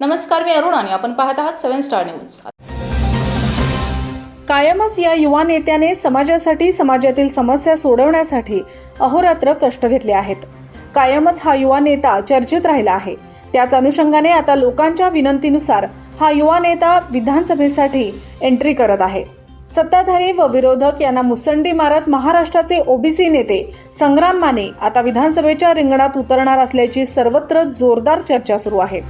नमस्कार मी अरुण आणि आपण पाहत आहात सेव्हन स्टार न्यूज कायमच या युवा नेत्याने समाजासाठी समाजातील समस्या सोडवण्यासाठी अहोरात्र कष्ट घेतले आहेत. कायमच हा युवा नेता चर्चेत राहिला आहे. त्याच अनुषंगाने आता लोकांच्या विनंतीनुसार हा युवा नेता विधानसभेसाठी एंट्री करत आहे. सत्ताधारी व विरोधक यांना मुसंडी मारत महाराष्ट्राचे ओबीसी नेते संग्राम माने आता विधानसभेच्या रिंगणात उतरणार असल्याची सर्वत्र जोरदार चर्चा सुरू आहे.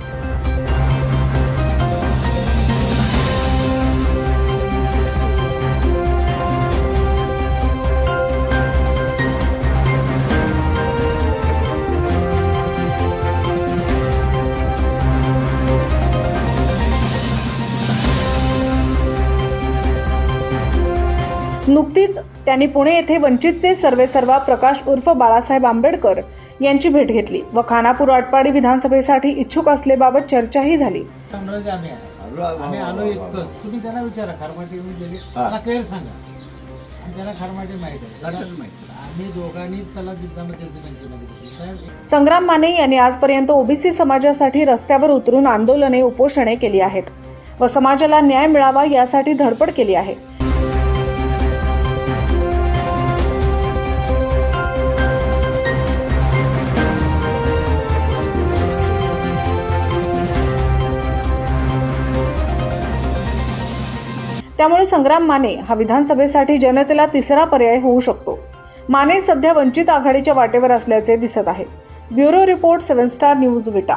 नुकतीच त्यांनी पुणे येथे वंचितचे सर्वेसर्वा प्रकाश उर्फ बाळासाहेब आंबेडकर यांची भेट घेतली व खानापूर आटपाडी विधानसभेसाठी इच्छुक असलेबाबत चर्चाही झाली. आम्ही आहे. आलो आम्ही इतकं. तुम्ही त्यांना विचारा खारमाटी येऊन गेले. हा. मला क्लिअर सांगा. आणि त्यांना खारमाटी माहिती आहे. त्याला-. आम्ही दोघांनीच त्याला बँकेमध्ये साहेब संग्राम माने यांनी आजपर्यंत ओबीसी समाजासाठी रस्त्यावर उतरून आंदोलने उपोषणे केली आहेत व समाजाला न्याय मिळावा यासाठी धडपड केली आहे. त्यामुळे संग्राम माने हा विधानसभेसाठी जनतेला तिसरा पर्याय होऊ शकतो. माने सध्या वंचित आघाडीच्या वाटेवर असल्याचे दिसत आहे. Bureau report seven star news Vita.